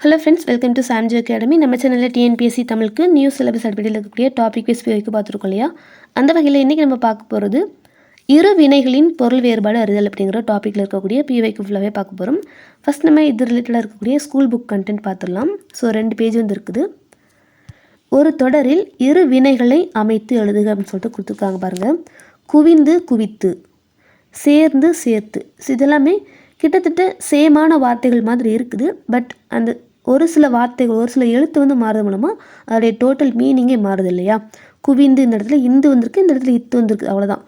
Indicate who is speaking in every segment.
Speaker 1: Hello friends welcome to Samji academy நம்ம சேனலில் TNPSC தமிழுக்கு நியூ சிலபஸ் அடிப்படையில் இருக்கக்கூடிய டாபிக் வைஸ் வரைக்கும் பார்த்துருக்கோம் இல்லையா? அந்த வகையில் இன்றைக்கி நம்ம பார்க்க போகிறது இரு வினைகளின் பொருள் வேறுபாடு அறிதல் அப்படிங்கிற டாப்பிக்கில் இருக்கக்கூடிய பிவைக்கு ஃபுல்லாகவே பார்க்க போகிறோம் ஃபஸ்ட் நம்ம இது ரிலேட்டடாக இருக்கக்கூடிய ஸ்கூல் புக் கண்டென்ட் பார்த்துடலாம். ஸோ ரெண்டு பேஜ் வந்து இருக்குது. ஒரு தொடரில் இரு வினைகளை அமைத்து எழுதுக அப்படின்னு சொல்லிட்டு கொடுத்துருக்காங்க பாருங்கள் குவிந்து குவித்து சேர்ந்து சேர்த்து. ஸோ இதெல்லாமே கிட்டத்தட்ட சேமான வார்த்தைகள் மாதிரி இருக்குது. பட் அந்த ஒரு சில வார்த்தைகள் ஒரு சில எழுத்து வந்து மாறுறது மூலமாக அதோடைய டோட்டல் மீனிங்கே மாறுது இல்லையா? குவிந்து இந்த இடத்துல இந்து வந்திருக்கு இந்த இடத்துல இத்து வந்திருக்கு அவ்வளோதான்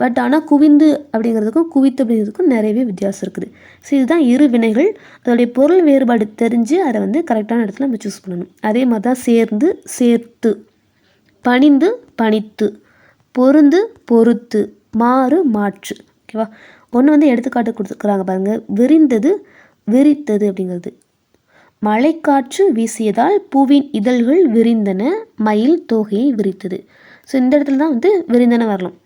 Speaker 1: பட் ஆனால் குவிந்து அப்படிங்கிறதுக்கும் குவித்து அப்படிங்கிறதுக்கும் நிறையவே வித்தியாசம் இருக்குது. ஸோ இதுதான் இரு வினைகள். அதோடைய பொருள் வேறுபாடு தெரிஞ்சு அதை வந்து கரெக்டான இடத்துல நம்ம சூஸ் பண்ணணும். அதே மாதிரி தான் சேர்ந்து சேர்த்து. பணிந்து பணித்து. பொருந்து பொறுத்து. மாறு மாற்று. ஓகேவா ஒன்று வந்து எடுத்துக்காட்டு கொடுத்துருக்குறாங்க பாருங்கள் விரிந்தது விரித்தது அப்படிங்கிறது. மழைக்காற்று வீசியதால் பூவின் இதழ்கள் விரிந்தன. மயில் தோகையை விரித்தது. ஸோ இந்த இடத்துல தான் வந்து விரிந்தன வரலாம்.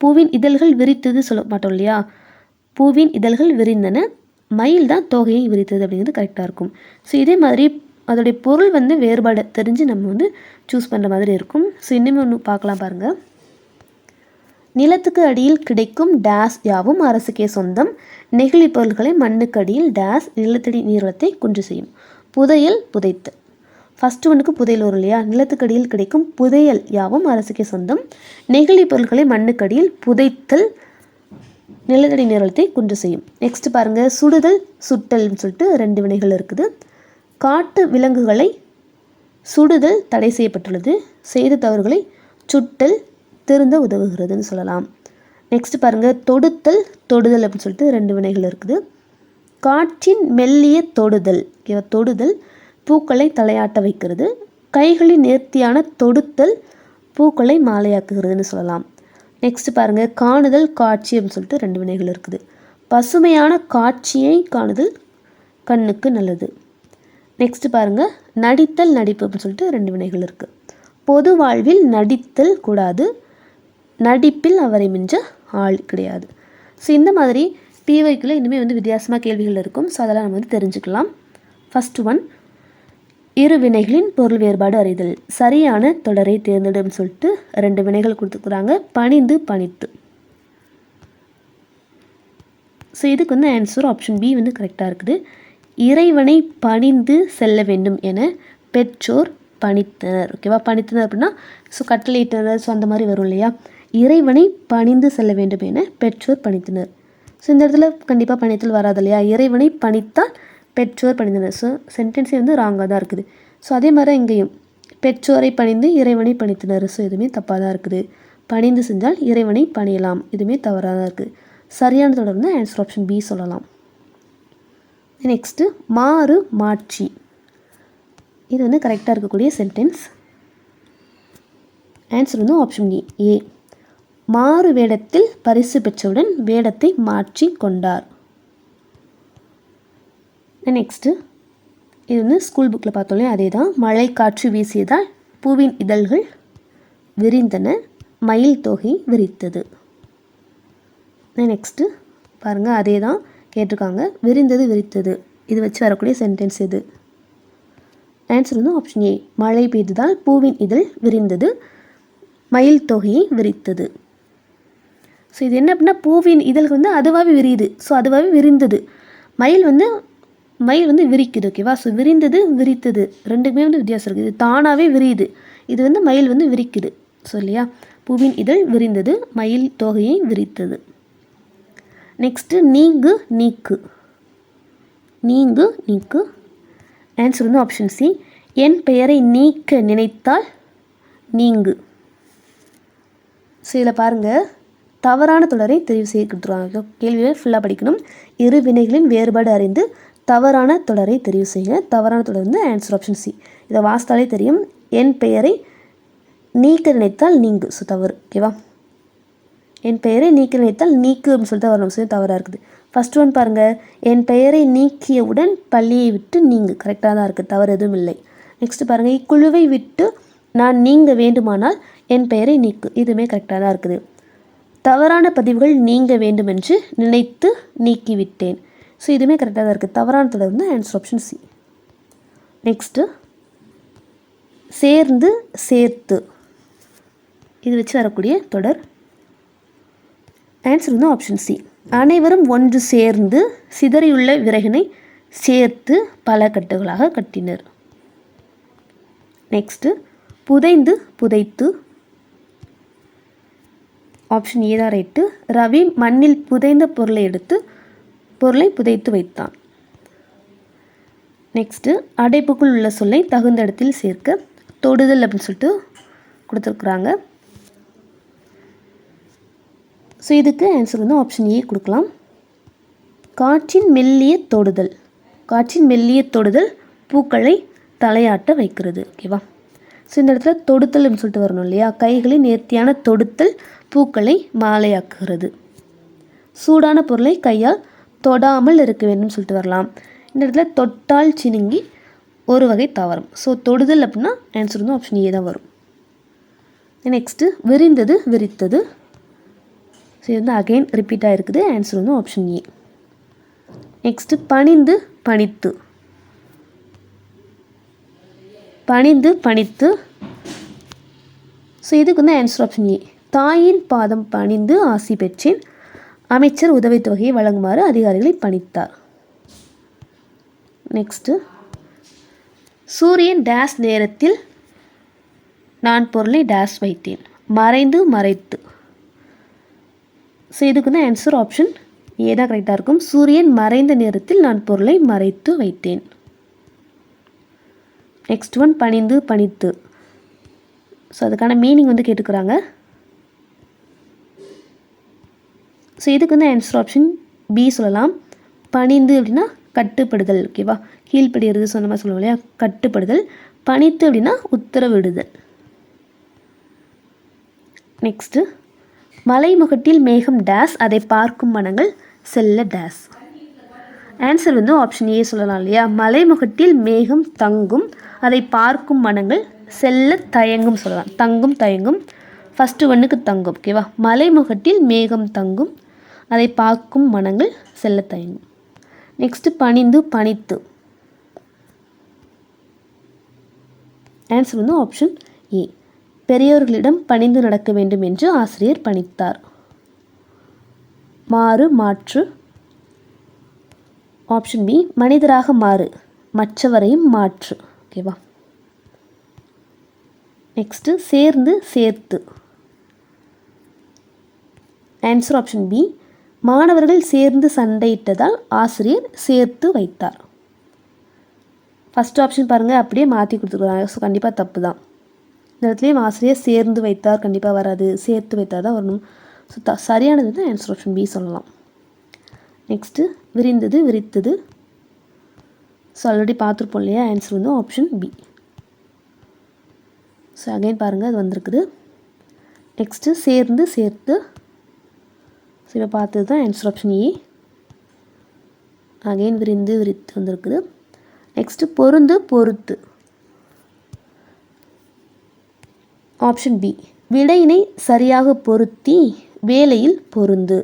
Speaker 1: பூவின் இதழ்கள் விரித்தது சொல்ல மாட்டோம் இல்லையா? பூவின் இதழ்கள் விரிந்தன. மயில் தான் தொகையை விரித்தது அப்படிங்கிறது கரெக்டாக இருக்கும். ஸோ இதே மாதிரி அதோடைய பொருள் வந்து வேறுபாடு தெரிஞ்சு நம்ம வந்து சூஸ் பண்ணுற மாதிரி இருக்கும். ஸோ இன்னுமே ஒன்று பார்க்கலாம் பாருங்கள் நிலத்துக்கு அடியில் கிடைக்கும் டேஸ் யாவும் அரசுக்கே சொந்தம். நெகிழி பொருள்களை மண்ணுக்கு அடியில் டேஸ் நிலத்தடி நீர்வளத்தை குன்று செய்யும். புதையல் புதைத்து. ஃபஸ்ட்டு ஒன்றுக்கு புதையல் வரும் இல்லையா? நிலத்துக்கடியில் கிடைக்கும் புதையல் யாவும் அரசுக்கே சொந்தம். நெகிழி பொருட்களை மண்ணுக்கடியில் புதைத்தல் நிலத்தடி நிறத்தை குன்று செய்யும். நெக்ஸ்ட் பாருங்கள் சுடுதல் சுட்டல்னு சொல்லிட்டு ரெண்டு வினைகள் இருக்குது. காட்டு விலங்குகளை சுடுதல் தடை செய்யப்பட்டுள்ளது. செய்த தவறுகளை சுட்டல் திருந்த உதவுகிறதுன்னு சொல்லலாம். நெக்ஸ்ட் பாருங்கள் தொடுத்தல் தொடுதல் அப்படின்னு சொல்லிட்டு ரெண்டு வினைகள் இருக்குது. காற்றின் மெல்லிய தொடுதல். ஓகேவா தொடுதல் பூக்களை தலையாட்ட வைக்கிறது. கைகளின் நேர்த்தியான தொடுத்தல் பூக்களை மாலையாக்குகிறதுன்னு சொல்லலாம். நெக்ஸ்ட் பாருங்கள் காணுதல் காட்சி அப்படின்னு சொல்லிட்டு ரெண்டு வினைகள் இருக்குது. பசுமையான காட்சியை காணுதல் கண்ணுக்கு நல்லது. நெக்ஸ்ட் பாருங்கள் நடித்தல் நடிப்பு அப்படின்னு சொல்லிட்டு ரெண்டு வினைகள் இருக்குது பொது வாழ்வில் நடித்தல் கூடாது நடிப்பில் அவரை மிஞ்ச ஆள் கிடையாது. ஸோ இந்த மாதிரி பிஒய்க்குள்ளே இனிமேல் வந்து வித்தியாசமாக கேள்விகள் இருக்கும். ஸோ அதெல்லாம் நம்ம வந்து தெரிஞ்சுக்கலாம். ஃபஸ்ட் ஒன் இரு வினைகளின் பொருள் வேறுபாடு அறிதல். சரியான தொடரை தேர்ந்தெடுன்னு சொல்லிட்டு ரெண்டு வினைகள் கொடுத்துருக்குறாங்க. பணிந்து பணித்து. ஸோ இதுக்கு வந்து ஆன்சர் ஆப்ஷன் பி வந்து கரெக்டாக இருக்குது. இறைவனை பணிந்து செல்ல வேண்டும் என பெற்றோர் பணித்தனர். ஓகேவா பணித்தனர் அப்படின்னா ஸோ கட்டளையிட்டனர் ஸோ அந்த மாதிரி வரும் இல்லையா? இறைவனை பணிந்து செல்ல வேண்டும் என பெற்றோர் பணித்தனர். ஸோ இந்த இடத்துல கண்டிப்பாக பணித்தல் வராது இல்லையா? இறைவனை பணித்தால் பெற்றோர் பணிந்தனர். ஸோ சென்டென்ஸே வந்து ராங்காக தான் இருக்குது. ஸோ அதே மாதிரி இங்கேயும். பெற்றோரை பணிந்து இறைவனை பணித்தனர். ஸோ எதுவுமே தப்பாக தான் இருக்குது. பணிந்து செஞ்சால் இறைவனை பணியலாம். இதுவுமே தவறாக தான் இருக்குது. சரியான தொடர்ந்து ஆன்சர் ஆப்ஷன் பி சொல்லலாம். நெக்ஸ்ட்டு மாறு மாட்சி. இது வந்து கரெக்டாக இருக்கக்கூடிய சென்டென்ஸ் ஆன்சர் வந்து ஆப்ஷன் ஏ மாறு வேடத்தில் பரிசு பெற்றவுடன் வேடத்தை மாற்றி கொண்டார். நெக்ஸ்ட்டு இது வந்து ஸ்கூல் புக்கில் பார்த்தோன்னே அதே தான் மழை காற்று வீசியதால் பூவின் இதழ்கள் விரிந்தன. மயில் தொகை விரித்தது. நெக்ஸ்ட்டு பாருங்கள் அதே தான் கேட்டிருக்காங்க. விரிந்தது விரித்தது. இது வச்சு வரக்கூடிய சென்டென்ஸ் இது. ஆன்சர் வந்து ஆப்ஷன் ஏ மழை பெய்ததால் பூவின் இதழ் விரிந்தது. மயில் தொகையை விரித்தது. ஸோ இது என்ன அப்படின்னா பூவின் இதழ்கள் வந்து அதுவாகவே விரியுது. ஸோ அதுவாகவே விரிந்தது. மயில் வந்து மயில் வந்து விரிக்குது ஓகேவா ஸோ விரிந்தது விரித்தது. ரெண்டுக்குமே வந்து வித்தியாசம் இருக்குது. இது தானாகவே விரியுது. இது வந்து மயில் வந்து விரிக்குது. ஸோ இல்லையா? பூவின் இதழ் விரிந்தது மயில் தொகையை விரித்தது. நெக்ஸ்ட்டு நீங்கு நீக்கு. நீங்கு நீக்கு. ஆன்சர் வந்து ஆப்ஷன் சி என் பெயரை நீக்க நினைத்தால் நீங்கு. ஸோ இதில் பாருங்கள் தவறான தொடரை தெரிவு செய்ய கொடுத்துருவாங்க. கேள்வியை ஃபுல்லாக படிக்கணும். இரு வினைகளின் வேறுபாடு அறிந்து தவறான தொடரை தெரிவு செய்யுங்க. தவறான தொடர் வந்து ஆன்சர் ஆப்ஷன் சி இதை வாசித்தாலே தெரியும். என் பெயரை நீக்க நினைத்தால் நீங்கு. ஸோ தவறு. ஓகேவா என் பெயரை நீக்க நினைத்தால் நீக்கு அப்படின்னு சொல்லிட்டு வரணும் சொல்லி தவறாக இருக்குது. ஃபஸ்ட் ஒன் பாருங்கள் என் பெயரை நீக்கியவுடன் பள்ளியை விட்டு நீங்கு. கரெக்டாக தான் இருக்குது தவறு எதுவும் இல்லை. நெக்ஸ்ட் பாருங்கள் இக்குழுவை விட்டு நான் நீங்க வேண்டுமானால் என் பெயரை நீக்கு. இதுவுமே கரெக்டாக தான் இருக்குது. தவறான பதிவுகள் நீங்க வேண்டுமென்று நினைத்து நீக்கிவிட்டேன். ஸோ இதுவுமே கரெக்டாக தான் இருக்குது தவறானதில் வந்து ஆன்சர் ஆப்ஷன் சி நெக்ஸ்ட்டு சேர்ந்து சேர்த்து. இது வச்சு வரக்கூடிய தொடர். ஆன்சர் வந்து ஆப்ஷன் சி அனைவரும் ஒன்று சேர்ந்து சிதறியுள்ள விறகினை சேர்த்து பல கட்டுகளாக கட்டினர். நெக்ஸ்ட்டு புதைந்து புதைத்து. ஆப்ஷன் ஏ தான் ரைட்டு ரவி மண்ணில் புதைந்த பொருளை எடுத்து பொருளை புதைத்து வைத்தான். நெக்ஸ்ட்டு அடைப்புக்குள் உள்ள சொல்லை தகுந்த இடத்தில் சேர்க்க தொடுதல் அப்படின்னு சொல்லிட்டு கொடுத்துருக்குறாங்க. ஸோ இதுக்கு ஆன்சர் வந்து ஆப்ஷன் ஏ கொடுக்கலாம். காற்றின் மெல்லிய தொடுதல். காற்றின் மெல்லிய தொடுதல் பூக்களை தலையாட்ட வைக்கிறது ஓகேவா ஸோ இந்த இடத்துல தொடுத்தல் அப்படின்னு சொல்லிட்டு வரணும் இல்லையா? கைகளின் நேர்த்தியான தொடுத்தல் பூக்களை மாலையாக்குகிறது. சூடான பொருளை கையால் தொடாமல் இருக்க வேண்டும் சொல்லிட்டு வரலாம். இந்த இடத்துல தொட்டால் சினுங்கி ஒரு வகை தாவரம். ஸோ தொடுதல் அப்படின்னா ஆன்சர் வந்து ஆப்ஷன் ஏ தான் வரும். நெக்ஸ்ட்டு விரிந்தது விரித்தது. ஸோ இது வந்து அகைன் ரிப்பீட் ஆகிருக்குது ஆன்சர் வந்து ஆப்ஷன் ஏ நெக்ஸ்ட்டு பணிந்து பணித்து. பணிந்து பணித்து. ஸோ இதுக்கு வந்து ஆன்சர் ஆப்ஷன் ஏ தாயின் பாதம் பணிந்து ஆசி பெற்றேன். அமைச்சர் உதவித்தொகையை வழங்குமாறு அதிகாரிகளை பணித்தார். நெக்ஸ்ட்டு சூரியன் டேஸ் நேரத்தில் நான் பொருளை டேஸ் வைத்தேன். மறைந்து மறைத்து. ஸோ இதுக்கு தான் ஆன்சர் ஆப்ஷன் ஏ தான் கரெக்டாக இருக்கும். சூரியன் மறைந்த நேரத்தில் நான் பொருளை மறைத்து வைத்தேன். நெக்ஸ்ட் ஒன் பணிந்து பணித்து. ஸோ அதுக்கான மீனிங் வந்து கேட்டுக்கிறாங்க. ஸோ இதுக்கு வந்து ஆன்சர் ஆப்ஷன் பி சொல்லலாம். பணிந்து அப்படின்னா கட்டுப்படுதல் ஓகேவா கீழ்ப்படுகிறது சொன்ன மாதிரி சொல்லுவோம் இல்லையா? கட்டுப்படுதல். பணித்து அப்படின்னா உத்தரவிடுதல். நெக்ஸ்ட்டு மலைமுகட்டில் மேகம் டேஸ் அதை பார்க்கும் மனங்கள் செல்ல டேஸ் ஆன்சர் வந்து ஆப்ஷன் ஏ சொல்லலாம் இல்லையா? மலைமுகட்டில் மேகம் தங்கும் அதை பார்க்கும் மனங்கள் செல்ல தயங்கும் சொல்லலாம். தங்கும் தயங்கும். ஃபஸ்ட்டு ஒன்றுக்கு தங்கும் ஓகேவா மலைமுகட்டில் மேகம் தங்கும் அதை பார்க்கும் மனங்கள் செல்ல தயங்கும் நெக்ஸ்ட்டு பணிந்து பணித்து. ஆன்சர் வந்து ஆப்ஷன் ஏ பெரியவர்களிடம் பணிந்து நடக்க வேண்டும் என்று ஆசிரியர் பணித்தார். மாறு மாற்று. ஆப்ஷன் பி மனிதராக மாறு. மற்றவரையும் மாற்று. ஓகேவா நெக்ஸ்ட்டு சேர்ந்து சேர்த்து. ஆன்சர் ஆப்ஷன் பி மாணவர்கள் சேர்ந்து சண்டையிட்டதால் ஆசிரியர் சேர்த்து வைத்தார். ஃபஸ்ட் ஆப்ஷன் பாருங்கள் அப்படியே மாற்றி கொடுத்துருக்குறாங்க ஸோ கண்டிப்பாக தப்பு தான் இந்த இடத்துலையும் ஆசிரியர் சேர்ந்து வைத்தார் கண்டிப்பாக வராது. சேர்த்து வைத்தார் தான் வரணும். ஸோ த சரியானது தான் ஆன்சர் ஆப்ஷன் பி சொல்லலாம். நெக்ஸ்ட்டு விரிந்தது விரித்தது. ஸோ ஆல்ரெடி பார்த்துருப்போம் இல்லையா? ஆன்சர் வந்து ஆப்ஷன் பி ஸோ அகைன் பாருங்கள் அது வந்திருக்குது. நெக்ஸ்ட்டு சேர்ந்து சேர்த்து ஸோ இப்போ பார்த்தது தான் ஆன்சர் ஆப்ஷன் ஏ அகெயின் விரிந்து விரித்து வந்திருக்குது. நெக்ஸ்ட்டு பொருந்து பொறுத்து. ஆப்ஷன் பி விடையினை சரியாக பொருத்தி வேலையில் பொருந்து.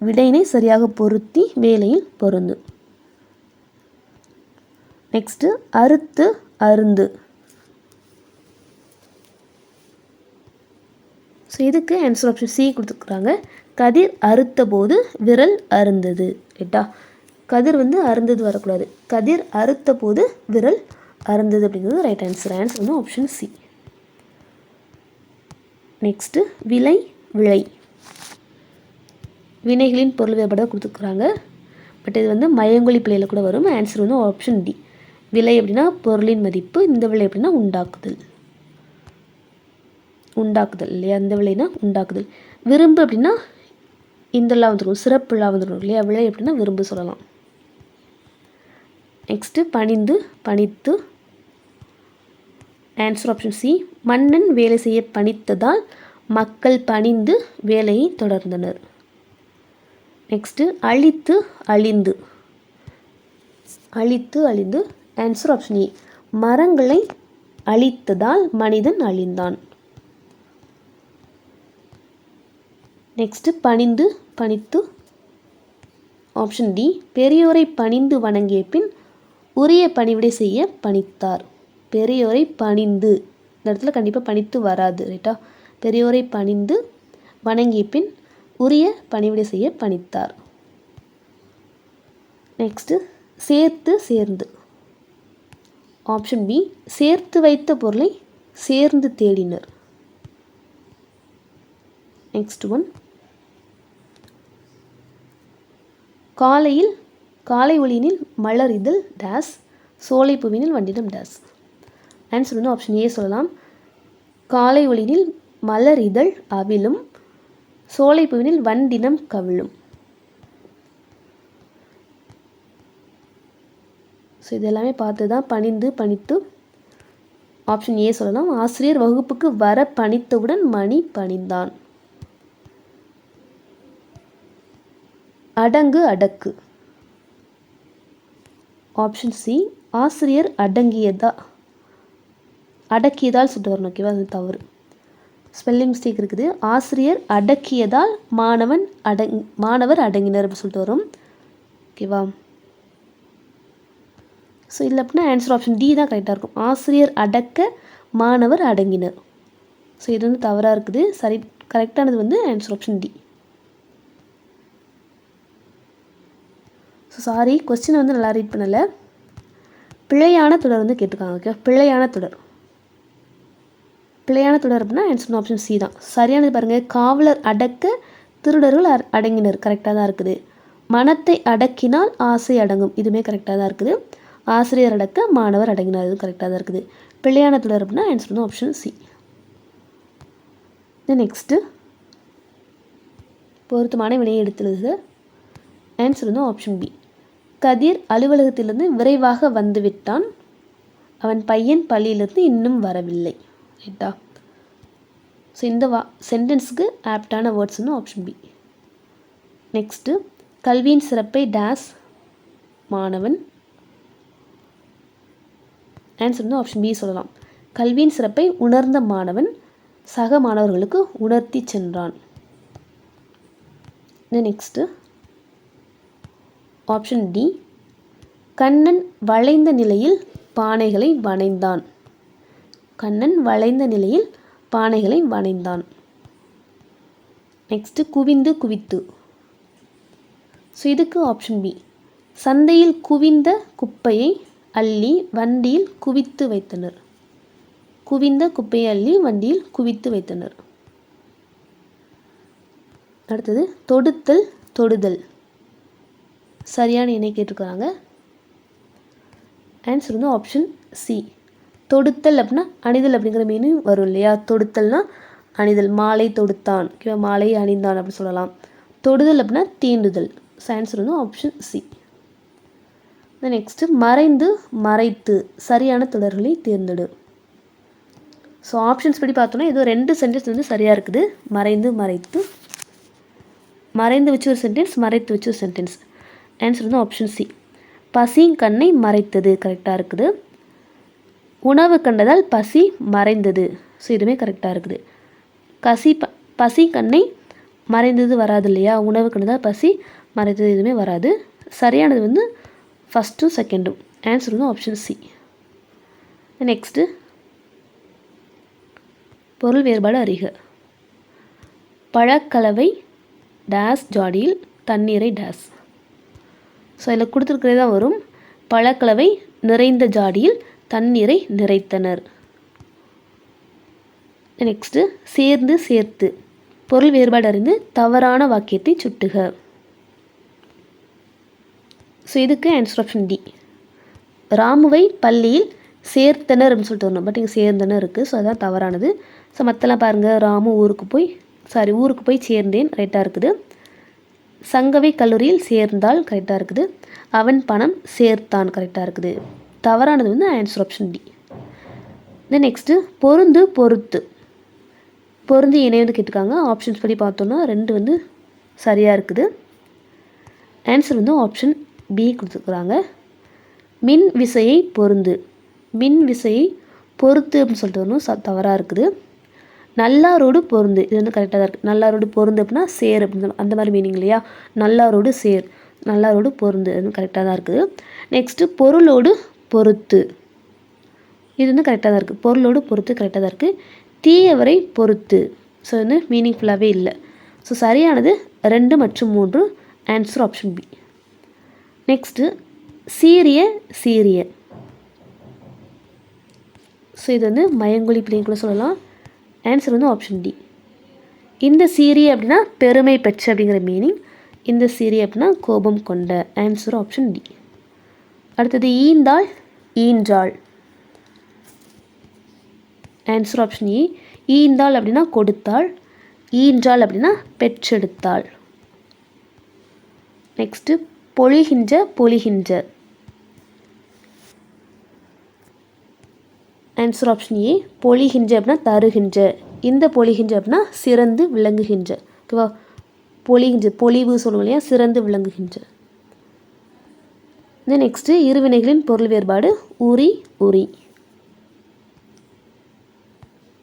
Speaker 1: விடையினை சரியாக பொருத்தி வேலையில் பொருந்து. நெக்ஸ்ட்டு அறுத்து அருந்து. ஸோ இதுக்கு ஆன்சர் ஆப்ஷன் சி கொடுத்துருக்குறாங்க. கதிர் அறுத்த போது விரல் அருந்தது ரைட்டா கதிர் வந்து அருந்தது வரக்கூடாது. கதிர் அறுத்த போது விரல் அருந்தது அப்படிங்கிறது ரைட் ஆன்சர் ஆன்சர் வந்து ஆப்ஷன் சி நெக்ஸ்ட்டு விலை விலை வினைகளின் பொருள் வேறுபாடு கொடுத்துருக்குறாங்க. பட் இது வந்து மயங்கொழி பிள்ளையில் கூட வரும். ஆன்சர் வந்து ஆப்ஷன் டி விலை அப்படின்னா பொருளின் மதிப்பு இந்த விலை அப்படின்னா உண்டாக்குதல். உண்டாக்குதல் இல்லையா? இந்த விலைனா உண்டாக்குதல். விரும்பு அப்படின்னா இந்தெல்லாம் வந்துடும் சிறப்புலாம் வந்துடும் இல்லையா? விலை எப்படின்னா விரும்பு சொல்லலாம். நெக்ஸ்ட்டு பணிந்து பணித்து. ஆன்சர் ஆப்ஷன் சி மன்னன் வேலை செய்ய பணித்ததால் மக்கள் பணிந்து வேலையை தொடர்ந்தனர். நெக்ஸ்ட்டு அழித்து அழிந்து. அழித்து அழிந்து. ஆன்சர் ஆப்ஷன் ஏ மரங்களை அழித்ததால் மனிதன் அழிந்தான். நெக்ஸ்ட்டு பணிந்து பணித்து. ஆப்ஷன் டி பெரியோரை பணிந்து வணங்கிய பின் உரிய பணிவிடை செய்ய பணித்தார். பெரியோரை பணிந்து. இந்த இடத்துல கண்டிப்பாக பணித்து வராது ரைட்டா பெரியோரை பணிந்து வணங்கிய பின் உரிய பணிவிடை செய்ய பணித்தார். நெக்ஸ்ட்டு சேர்த்து சேர்ந்து. ஆப்ஷன் பி சேர்த்து வைத்த பொருளை சேர்ந்து தேடினர். நெக்ஸ்ட் ஒன் காலையில் காலை ஒளியினில் மலர் இதழ் டேஸ் சோலை பூவினில் வண்டிடம் டேஸ். ஆன்சர் வந்து ஆப்ஷன் ஏ சொல்லலாம். காலை ஒளியினில் மலர் இதழ் அவிழும் சோலை பூவினில் வண்டினம் கவிழும். ஸோ இதெல்லாமே பார்த்து தான் பணிந்து பணித்து ஆப்ஷன் ஏ சொல்லலாம். ஆசிரியர் வகுப்புக்கு வர பணித்தவுடன் மணி பணிந்தான். அடங்கு அடக்கு. ஆப்ஷன் சி ஆசிரியர் அடங்கியதா? அடக்கியதால் சொல்லிட்டு வரணும் ஓகேவா அது தவறு. ஸ்பெல்லிங் மிஸ்டேக் இருக்குது. ஆசிரியர் அடக்கியதால் மாணவன் அடங் மாணவர் அடங்கினர் அப்படின்னு சொல்லிட்டு வரும். ஓகேவா ஸோ இல்லை அப்படின்னா ஆன்சர் ஆப்ஷன் டி தான் கரெக்டாக இருக்கும். ஆசிரியர் அடக்க மாணவர் அடங்கினர். ஸோ இது வந்து தவறாக இருக்குது. சரி கரெக்டானது வந்து answer option D so sorry கொஸ்டினை வந்து நல்லா ரீட் பண்ணலை. பிழையான தொடர் வந்து கேட்டிருக்காங்க ஓகே பிழையான தொடர். பிழையான தொடர் அப்படின்னா ஆன்சர் ஆப்ஷன் சி தான். சரியானது பாருங்கள் காவலர் அடக்க திருடர்கள் அ- அடங்கினர். கரெக்டாக தான் இருக்குது. மனத்தை அடக்கினால் ஆசை அடங்கும். இதுவுமே கரெக்டாக தான் இருக்குது. ஆசிரியர் அடக்க மாணவர் அடங்கினார். இது கரெக்டாக தான் இருக்குது. பிள்ளையான தொடர் அப்படின்னா ஆன்சர் வந்து ஆப்ஷன் சி நெக்ஸ்ட்டு பொருத்தமான வினையை எடுத்துள்ளது. ஆன்சர் வந்து ஆப்ஷன் பி கதிர் அலுவலகத்திலிருந்து விரைவாக வந்துவிட்டான். அவன் பையன் பள்ளியிலிருந்து இன்னும் வரவில்லை. ரைட்டா ஸோ இந்த வா சென்டென்ஸுக்கு ஆப்டான வேர்ட்ஸ் ஆப்ஷன் பி நெக்ஸ்ட்டு கல்வியின் சிறப்பை டேஸ் மாணவன். ஆன்சர் வந்து ஆப்ஷன் பி சொல்லலாம். கல்வியின் சிறப்பை உணர்ந்த மாணவன் சக மாணவர்களுக்கு உணர்த்தி சென்றான். நெக்ஸ்ட்டு ஆப்ஷன் டி கண்ணன் வளைந்த நிலையில் பானைகளை வணைந்தான். கண்ணன் வளைந்த நிலையில் பானைகளை வணைந்தான். நெக்ஸ்ட்டு குவிந்து குவித்து. ஸோ இதுக்கு ஆப்ஷன் பி சந்தையில் குவிந்த குப்பையை அள்ளி வண்டியில் குவித்து வைத்தனர். குவிந்த குப்பையை அள்ளி வண்டியில் குவித்து வைத்தனர். அடுத்தது தொடுத்தல் தொடுதல். சரியான இணை கேட்டிருக்கிறாங்க. ஆன்சர் வந்து ஆப்ஷன் சி தொடுத்தல் அப்படின்னா அணிதல் அப்படிங்கிற மீனிங் வரும் இல்லையா? தொடுத்தல்னா அணிதல் மாலை தொடுத்தான். ஓகேவா? மாலை அணிந்தான் அப்படின்னு சொல்லலாம். தொடுதல் அப்படின்னா தீண்டுதல். ஸோ ஆன்சர் வந்து ஆப்ஷன் சி நெக்ஸ்ட்டு மறைந்து மறைத்து. சரியான தொடர்களை தேர்ந்தெடு. ஸோ ஆப்ஷன்ஸ் படி பார்த்தோன்னா ஏதோ ரெண்டு சென்டென்ஸ் வந்து சரியாக இருக்குது. மறைந்து மறைத்து. மறைந்து வச்சு ஒரு சென்டென்ஸ் மறைத்து வச்சு ஒரு சென்டென்ஸ் ஆன்சர் வந்து ஆப்ஷன் சி பசியும் கண்ணை மறைத்தது கரெக்டாக இருக்குது. உணவு கண்டதால் பசி மறைந்தது. ஸோ இதுவுமே கரெக்டாக இருக்குது. கசி ப பசி கண்ணை மறைந்தது வராது இல்லையா? உணவு கண்டதால் பசி மறைத்தது எதுவுமே வராது. சரியானது வந்து ஃபஸ்ட்டும் செகண்டும் ஆன்சர் வந்து ஆப்ஷன் சி நெக்ஸ்ட்டு பொருள் வேறுபாடு அறிக. பழக்கலவை டேஸ் ஜாடியில் தண்ணீரை டேஸ் ஸோ இதில் கொடுத்துருக்கிறதே தான் வரும். பழக்கலவை நிறைந்த ஜாடியில் தண்ணீரை நிறைத்தனர். நெக்ஸ்ட்டு சேர்ந்து சேர்த்து. பொருள் வேறுபாடு அறிந்து தவறான வாக்கியத்தை சுட்டுக. ஸோ இதுக்கு ஆன்சர் ஆப்ஷன் டி ராமுவை பள்ளியில் சேர்த்தனர் அப்படின்னு சொல்லிட்டு வரணும். பட் இங்கே சேர்ந்தனர் இருக்குது ஸோ அதான் தவறானது. ஸோ மற்றெல்லாம் பாருங்கள் ராமு ஊருக்கு போய் சாரி ஊருக்கு போய் சேர்ந்தேன். ரைட்டாக இருக்குது. சங்கவை கல்லூரியில் சேர்ந்தால் கரெக்டாக இருக்குது. அவன் பணம் சேர்த்தான் கரெக்டாக இருக்குது. தவறானது வந்து answer option D then next பொருந்து பொறுத்து. பொருந்து இணை வந்து கேட்டிருக்காங்க? ஆப்ஷன்ஸ் படி பார்த்தோன்னா ரெண்டு வந்து சரியாக இருக்குது. ஆன்சர் வந்து ஆப்ஷன் பி கொடுத்துருக்குறாங்க. மின் விசையை பொருந்து. மின் விசையை பொறுத்து அப்படின்னு சொல்லிட்டு ஒன்றும் ச தவறாக இருக்குது. நல்லாரோடு பொருந்து. இது வந்து கரெக்டாக தான் இருக்குது நல்லாரோடு பொருந்து அப்படின்னா சேர் அப்படின்னு அந்த மாதிரி மீனிங் இல்லையா? நல்லாரோடு சேர். நல்லாரோடு பொருந்து. அது கரெக்டாக தான் இருக்குது. நெக்ஸ்ட்டு பொருளோடு பொறுத்து. இது வந்து கரெக்டாக தான் இருக்குது பொருளோடு பொறுத்து கரெக்டாக தான் இருக்குது தீயவரை பொறுத்து. ஸோ வந்து மீனிங்ஃபுல்லாகவே இல்லை. ஸோ சரியானது ரெண்டு மற்றும் மூன்று. ஆன்சர் ஆப்ஷன் பி நெக்ஸ்ட்டு சீரிய சீரிய. ஸோ இது வந்து மயங்கொழி பிள்ளைங்க கூட சொல்லலாம். ஆன்சர் வந்து ஆப்ஷன் டி இந்த சீரிய அப்படின்னா பெருமை பெற்ற அப்படிங்கிற மீனிங் இந்த சீரிய அப்படின்னா கோபம் கொண்ட ஆன்சர் ஆப்ஷன் டி அடுத்தது ஈந்தாள் ஈன்றாள். ஆன்சர் ஆப்ஷன் ஈ ஈந்தாள் அப்படின்னா கொடுத்தாள். ஈன்றாள் அப்படின்னா பெற்றெடுத்தாள். நெக்ஸ்ட்டு பொழிகின்ற பொழிகின்ற. ஆன்சர் ஆப்ஷன் ஏ பொழிகின்ற அப்படின்னா தருகின்ற. இந்த பொழிகின்ற அப்படின்னா சிறந்து விளங்குகின்ற. ஓகேவா? பொழிகின்ற பொழிவு சொல்லுவோம் இல்லையா? சிறந்து விளங்குகின்ற. தென் நெக்ஸ்ட்டு இருவினைகளின் பொருள் வேறுபாடு உரி உரி.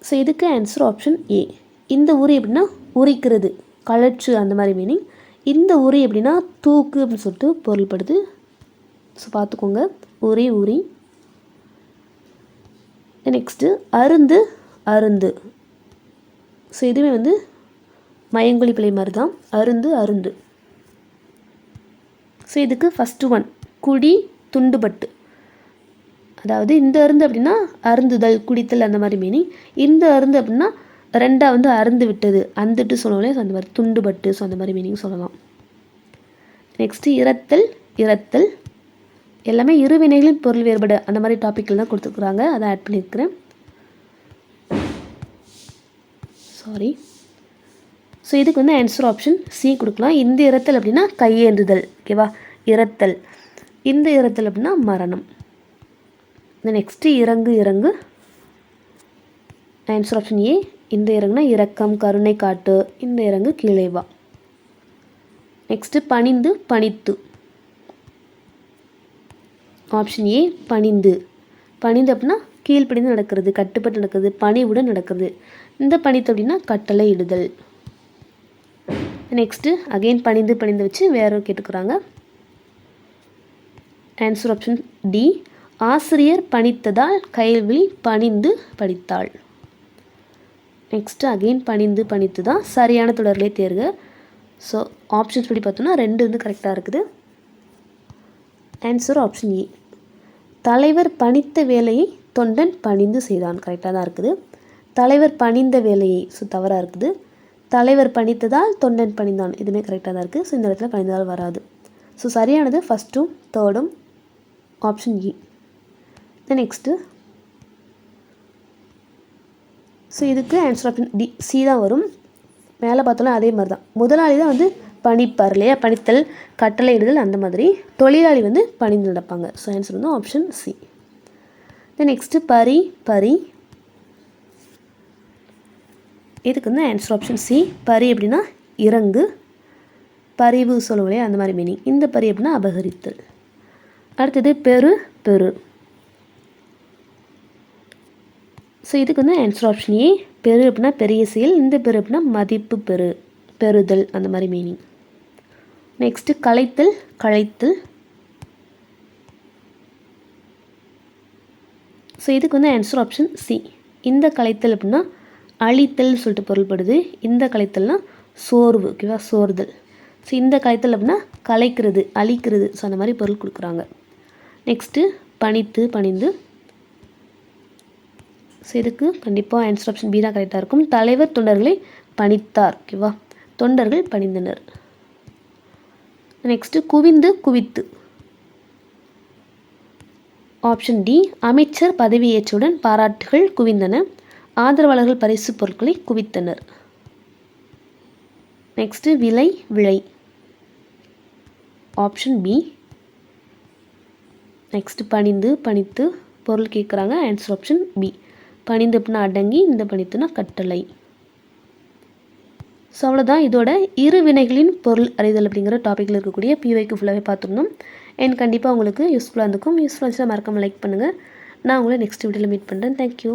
Speaker 1: ஸோ இதுக்கு ஆன்சர் ஆப்ஷன் ஏ இந்த உரி எப்படின்னா உரிக்கிறது. கழற்று அந்த மாதிரி மீனிங் இந்த உரி எப்படின்னா தூக்கு அப்படின்னு சொல்லிட்டு பொருள்படுது. ஸோ பார்த்துக்கோங்க. உரி உரி. நெக்ஸ்ட்டு அருந்து அருந்து. ஸோ இதுவுமே வந்து மயங்கொழி பிழை மாதிரி தான் அருந்து அருந்து. ஸோ இதுக்கு ஃபஸ்ட்டு ஒன் குடி துண்டுபட்டு. அதாவது இந்த அருந்து அப்படின்னா அருந்துதல் குடித்தல் அந்த மாதிரி மீனிங் இந்த அருந்து அப்படின்னா ரெண்டா வந்து அருந்து விட்டது அந்துட்டு சொல்லுவோம் ஸோ அந்த மாதிரி துண்டுபட்டு ஸோ அந்த மாதிரி மீனிங் சொல்லலாம். நெக்ஸ்ட்டு இரத்தல் இரத்தல். எல்லாமே இரு வினைகளின் பொருள் வேறுபாடு. அந்த மாதிரி டாப்பிக்கில் தான் கொடுத்துருக்குறாங்க. அதை ஆட் பண்ணியிருக்கிறேன். சாரி ஸோ இதுக்கு வந்து ஆன்சர் ஆப்ஷன் சி கொடுக்கலாம். இந்த இரத்தல் அப்படின்னா கையேந்துதல். ஓகேவா இரத்தல் இந்த இரத்தல் அப்படின்னா மரணம். இந்த நெக்ஸ்ட்டு இறங்கு இறங்கு. ஆன்சர் ஆப்ஷன் ஏ இந்த இறங்குனா இரக்கம் கருணை காட்டு. இந்த இறங்கு கீழே வா. நெக்ஸ்ட்டு பணிந்து பணித்து. ஆப்ஷன் ஏ பணிந்து. பணிந்து அப்படின்னா கீழ்ப்படிந்து நடக்கிறது கட்டுப்பட்டு நடக்கிறது பணிவுடன் நடக்கிறது. இந்த பணித்து அப்படின்னா கட்டளை இடுதல். நெக்ஸ்ட்டு அகெயின் பணிந்து பணிந்து வச்சு வேற கேட்டுக்கிறாங்க. ஆன்சர் ஆப்ஷன் டி ஆசிரியர் பணித்ததால் கைல்வி பணிந்து படித்தாள். நெக்ஸ்ட்டு அகெயின் பணிந்து பணித்து தான் சரியான தொடர்களை தேர்க. ஸோ ஆப்ஷன்ஸ் படி பார்த்தோன்னா ரெண்டு வந்து கரெக்டாக இருக்குது. ஆன்சர் ஆப்ஷன் ஏ தலைவர் பணித்த வேலையை தொண்டன் பணிந்து செய்தான். கரெக்டாக தான் இருக்குது. தலைவர் பணிந்த வேலையை ஸோ தவறாக இருக்குது. தலைவர் பணித்ததால் தொண்டன் பணிந்தான். இதுவுமே கரெக்டாக தான் இருக்குது ஸோ இந்த இடத்துல பணிந்ததால் வராது. ஸோ சரியானது ஃபஸ்ட்டும் தேர்டும் option E then next so இதுக்கு ஆன்சர் ஆப்ஷன் டி சி தான் வரும். மேலே பார்த்தோம்னா அதே மாதிரி தான் முதலாளி தான் வந்து பணிப்பார் இல்லையா பணித்தல் கட்டளையிடுதல் அந்த மாதிரி தொழிலாளி வந்து பணிந்து நடப்பாங்க. ஸோ ஆன்சர் வந்து ஆப்ஷன் சி தென் நெக்ஸ்ட்டு பரி பரி. இதுக்கு வந்து ஆன்சர் ஆப்ஷன் சி பரி அப்படின்னா இறங்கு பரிவு சொல்லுவோம் அந்த மாதிரி மீனிங் இந்த பரி அப்படின்னா அபகரித்தல். அடுத்தது பெரு பெரு. ஸோ இதுக்கு வந்து ஆன்சர் ஆப்ஷன் ஏ பெரு அப்படின்னா பெரிய செயல் இந்த பெரு அப்படின்னா மதிப்பு பெரு பெறுதல் அந்த மாதிரி மீனிங் நெக்ஸ்ட்டு கலைத்தல் கழைத்தல் ஸோ இதுக்கு வந்து ஆன்சர் ஆப்ஷன் சி இந்த கலைத்தல் அப்படின்னா அழித்தல் சொல்லிட்டு பொருள்படுது. இந்த கலைத்தல்னா சோர்வு ஓகேவா சோர்தல். ஸோ இந்த கலைத்தல் அப்படின்னா கலைக்கிறது அழிக்கிறது. ஸோ அந்த மாதிரி பொருள் கொடுக்குறாங்க. நெக்ஸ்ட்டு பணித்து பணிந்து. ஸோ இதுக்கு கண்டிப்பாக ஆன்சர் ஆப்ஷன் பி தான் கரெக்டாக இருக்கும். தலைவர் தொண்டர்களை பணித்தார் ஓகேவா தொண்டர்கள் பணிந்தனர். நெக்ஸ்ட்டு குவிந்து குவித்து. ஆப்ஷன் டி அமைச்சர் பதவியேற்றவுடன் பாராட்டுகள் குவிந்தன. ஆதரவாளர்கள் பரிசு பொருட்களை குவித்தனர். நெக்ஸ்ட்டு விலை விலை. ஆப்ஷன் பி நெக்ஸ்ட்டு பணிந்து பணித்து. பொருள் கேட்குறாங்க. ஆன்சர் ஆப்ஷன் பி பணிந்து அப்படின்னா அடங்கி இந்த பணித்துனா கட்டளை. ஸோ அவ்வளோதான் இதோட இரு வினைகளின் பொருள் அறிதல் அப்படிங்கிற டாப்பிக்கில் இருக்கக்கூடிய பிவைக்கு ஃபுல்லாகவே பார்த்துருந்தோம் அண்ட் கண்டிப்பாக உங்களுக்கு யூஸ்ஃபுல்லாக இருந்துக்கும் யூஸ்ஃபுல்லாக இருந்துச்சுன்னா மறக்காமல் லைக் பண்ணுங்கள் நான் உங்களை நெக்ஸ்ட் வீடியோவில் மீட் பண்ணுறேன் தேங்க்யூ